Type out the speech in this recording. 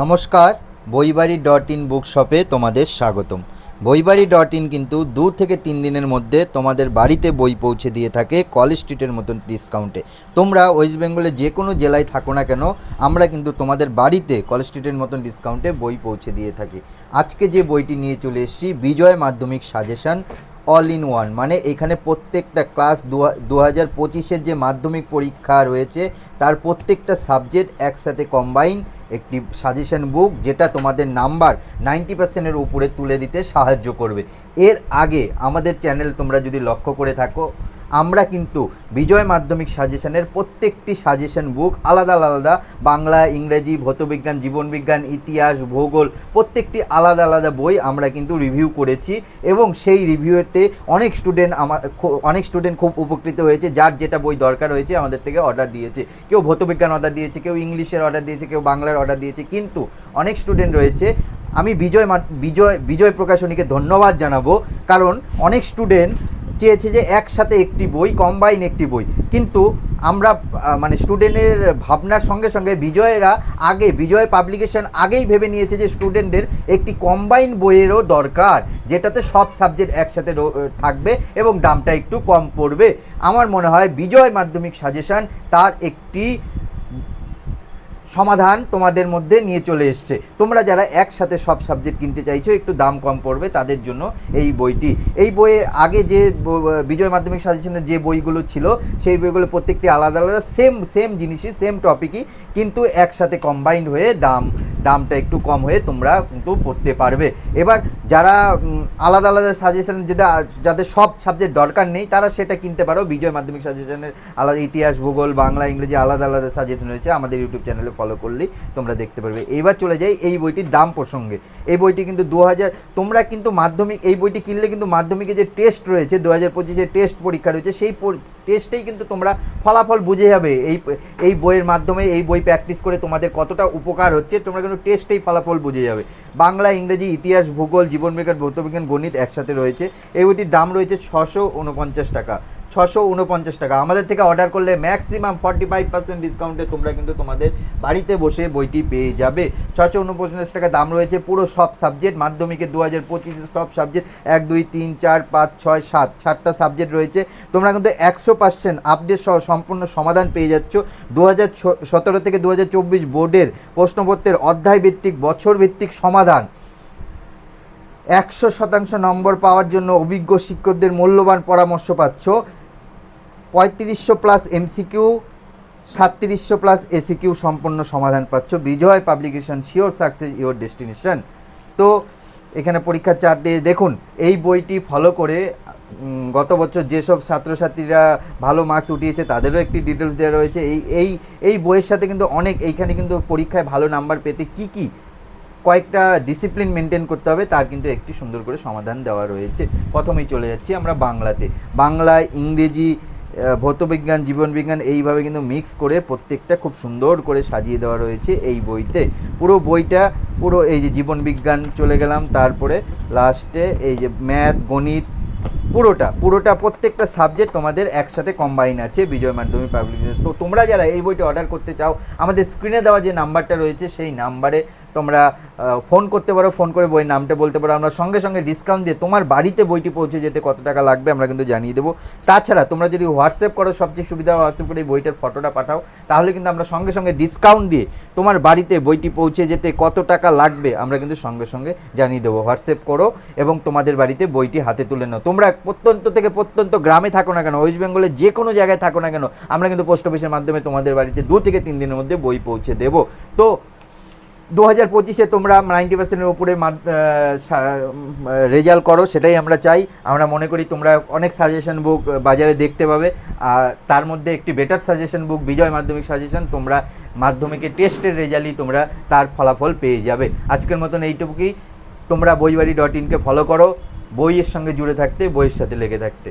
নমস্কার বইবাড়ি dot in বুক শপে তোমাদের স্বাগতম। বইবাড়ি ডট ইন কিন্তু দু থেকে তিন দিনের মধ্যে তোমাদের বাড়িতে বই পৌঁছে দিয়ে থাকে কলেজ স্ট্রিটের মতন ডিসকাউন্টে তোমরা ওয়েস্ট বেঙ্গলে যে কোনো জেলায় থাকো না কেন, আমরা কিন্তু তোমাদের বাড়িতে কলেজ স্ট্রিটের মতন ডিসকাউন্টে বই পৌঁছে দিয়ে থাকি। আজকে যে বইটি নিয়ে চলে এসেছি, বিজয় মাধ্যমিক সাজেশন অল ইন ওয়ান মানে এখানে প্রত্যেকটা ক্লাস দু হাজার পঁচিশের যে মাধ্যমিক পরীক্ষা রয়েছে, তার প্রত্যেকটা সাবজেক্ট একসাথে কম্বাইন একটি সাজেশন বুক যেটা তোমাদের নাম্বার নাইনটি পার্সেন্টের উপরে তুলে দিতে সাহায্য করবে। এর আগে আমাদের চ্যানেল তোমরা যদি লক্ষ্য করে থাকো আমরা কিন্তু বিজয় মাধ্যমিক সাজেশনের প্রত্যেকটি সাজেশন বুক আলাদা আলাদা, বাংলা, ইংরেজি, ভৌতবিজ্ঞান, জীবনবিজ্ঞান, ইতিহাস, ভূগোল, প্রত্যেকটি আলাদা আলাদা বই আমরা কিন্তু রিভিউ করেছি এবং সেই রিভিউতে অনেক স্টুডেন্ট আমার অনেক স্টুডেন্ট খুব উপকৃত হয়েছে, যার যেটা বই দরকার হয়েছে আমাদের থেকে অর্ডার দিয়েছে। কেউ ভৌতবিজ্ঞান অর্ডার দিয়েছে, কেউ ইংলিশের অর্ডার দিয়েছে, কেউ বাংলার অর্ডার দিয়েছে, কিন্তু অনেক স্টুডেন্ট রয়েছে। আমি বিজয় বিজয় বিজয় প্রকাশনীকে ধন্যবাদ জানাব, কারণ অনেক স্টুডেন্ট চেয়েছে যে একসাথে একটি বই কম্বাইন একটি বই। কিন্তু আমরা মানে স্টুডেন্টের ভাবনার সঙ্গে সঙ্গে বিজয়েরা আগে, বিজয় পাবলিকেশন আগেই ভেবে নিয়েছে যে স্টুডেন্টদের একটি কম্বাইন বইয়েরও দরকার, যেটাতে সব সাবজেক্ট একসাথে থাকবে এবং দামটা একটু কম পড়বে। আমার মনে হয় বিজয় মাধ্যমিক সাজেশন তার একটি সমাধান তোমাদের মধ্যে নিয়ে চলে এসছে। তোমরা যারা একসাথে সব সাবজেক্ট কিনতে চাইছো, একটু দাম কম পড়বে তাদের জন্য এই বইটি। এই বইয়ে আগে যে বিজয় মাধ্যমিক সাজেশনের যে বইগুলো ছিল, সেই বইগুলো প্রত্যেকটি আলাদা আলাদা সেম সেম জিনিসই সেম টপিকই কিন্তু একসাথে কম্বাইন্ড হয়ে দাম দামটা একটু কম হয়ে তোমরা কিন্তু পড়তে পারবে। এবার যারা আলাদা আলাদা সাজেশন যেটা যাদের সব সাবজেক্ট দরকার নেই, তারা সেটা কিনতে পারো। বিজয় মাধ্যমিক সাজেশনের আলাদা ইতিহাস, ভূগোল, বাংলা, ইংরেজি আলাদা আলাদা সাজেশন রয়েছে আমাদের ইউটিউব চ্যানেলে ফলো করলেই তোমরা দেখতে পারবে। এইবার চলে যাই এই বইটির দাম প্রসঙ্গে। এই বইটি কিন্তু দু হাজার তোমরা কিন্তু মাধ্যমিক, এই বইটি কিনলে কিন্তু মাধ্যমিকে যে টেস্ট রয়েছে দু হাজার পঁচিশে টেস্ট পরীক্ষা রয়েছে, সেই টেস্টেই কিন্তু তোমরা ফলাফল বুঝে যাবে। এই এই বইয়ের মাধ্যমে এই বই প্র্যাকটিস করে তোমাদের কতটা উপকার হচ্ছে, তোমরা কিন্তু টেস্টেই ফলাফল বুঝে যাবে। বাংলা, ইংরেজি, ইতিহাস, ভূগোল জীবনবিজ্ঞান ভৌতবিজ্ঞান গণিত একসাথে রয়েছে। এই বইটির দাম রয়েছে ছশো উনপঞ্চাশ টাকা। ছশো উনপঞ্চাশ টাকা। আমাদের থেকে অর্ডার করলে ম্যাক্সিমাম ফর্টি ফাইভ পার্সেন্ট ডিসকাউন্টে তোমরা কিন্তু তোমাদের বাড়িতে বসে বইটি পেয়ে যাবে। ছশো উনপঞ্চাশ টাকা দাম রয়েছে পুরো সব সাবজেক্ট মাধ্যমিকে দু হাজার পঁচিশে সব সাবজেক্ট এক, দুই, তিন, চার, পাঁচ, ছয়, সাত, সাতটা সাবজেক্ট রয়েছে। তোমরা কিন্তু একশো পার্সেন্ট আপডেট সহ সম্পূর্ণ সমাধান পেয়ে যাচ্ছ। দু হাজার সতেরো থেকে দু হাজার চব্বিশ বোর্ডের প্রশ্নপত্রের অধ্যায় ভিত্তিক বছর ভিত্তিক সমাধান। একশো শতাংশ নম্বর পাওয়ার জন্য অভিজ্ঞ শিক্ষকদের মূল্যবান পরামর্শ পাচ্ছ। পঁয়ত্রিশশো প্লাস এমসিকিউ সাতত্রিশশো প্লাস এসিকিউ সম্পন্ন সমাধান পাচ্ছ। Bijoy publication, sure success your destination. তো এখানে পরীক্ষার চার দিয়ে দেখুন, এই বইটি ফলো করে গত বছর যেসব ছাত্রছাত্রীরা ভালো মার্কস উঠিয়েছে, তাদেরও একটি ডিটেলস দেওয়া রয়েছে। এই এই এই বইয়ের সাথে কিন্তু অনেক, এইখানে কিন্তু পরীক্ষায় ভালো নাম্বার পেতে কি কি, কয়েকটা ডিসিপ্লিন মেনটেন করতে হবে, তার কিন্তু একটি সুন্দর করে সমাধান দেওয়া রয়েছে। প্রথমেই চলে যাচ্ছি আমরা বাংলাতে। বাংলা ইংরেজি ভৌতবিজ্ঞান, জীবনবিজ্ঞান এইভাবে কিন্তু মিক্স করে প্রত্যেকটা খুব সুন্দর করে সাজিয়ে দেওয়া রয়েছে এই বইতে। পুরো বইটা, পুরো এই যে জীবনবিজ্ঞান চলে গেলাম, তারপরে লাস্টে এই যে ম্যাথ গণিত, পুরোটা পুরোটা প্রত্যেকটা সাবজেক্ট তোমাদের একসাথে কম্বাইন আছে বিজয় মাধ্যমিক পাবলিক তো। তোমরা যারা এই বইটা অর্ডার করতে চাও, আমাদের স্ক্রিনে দেওয়া যে নাম্বারটা রয়েছে, সেই নাম্বারে তোমরা ফোন করতে পারো ফোন করে বইয়ের নামটা বলতে পারো। আমরা সঙ্গে সঙ্গে ডিসকাউন্ট দিয়ে তোমার বাড়িতে বইটি পৌঁছে যেতে কত টাকা লাগবে আমরা কিন্তু জানিয়ে দেবো। তাছাড়া তোমরা যদি হোয়াটসঅ্যাপ করো, সবচেয়ে সুবিধা হোয়াটসঅ্যাপ করে এই বইটার ফটোটা পাঠাও, তাহলে কিন্তু আমরা সঙ্গে সঙ্গে ডিসকাউন্ট দিয়ে তোমার বাড়িতে বইটি পৌঁছে যেতে কত টাকা লাগবে আমরা কিন্তু সঙ্গে সঙ্গে জানিয়ে দেবো। হোয়াটসঅ্যাপ করো এবং তোমাদের বাড়িতে বইটি হাতে তুলে নাও। তোমরা প্রত্যন্ত থেকে প্রত্যন্ত গ্রামে থাকো না কেন ওয়েস্ট বেঙ্গলের যে কোনো জায়গায় থাকো না কেন, আমরা কিন্তু পোস্ট অফিসের মাধ্যমে তোমাদের বাড়িতে দু থেকে তিন দিনের মধ্যে বই পৌঁছে দেবো। তো দু হাজার পঁচিশে তোমরা নাইনটি পার্সেন্টের উপরে রেজাল্ট করো, সেটাই আমরা চাই। আমরা মনে করি তোমরা অনেক সাজেশন বুক বাজারে দেখতে পাবে। আর তার মধ্যে একটি বেটার সাজেশন বুক বিজয় মাধ্যমিক সাজেশন তোমরা মাধ্যমিকের টেস্টের রেজাল্টই তোমরা তার ফলাফল পেয়ে যাবে। আজকের মতন এইটুকুই। তোমরা বইবাড়ি ডট ইনকে ফলো করো। বইয়ের সঙ্গে জুড়ে থাকতে, বইয়ের সাথে লেগে থাকতে।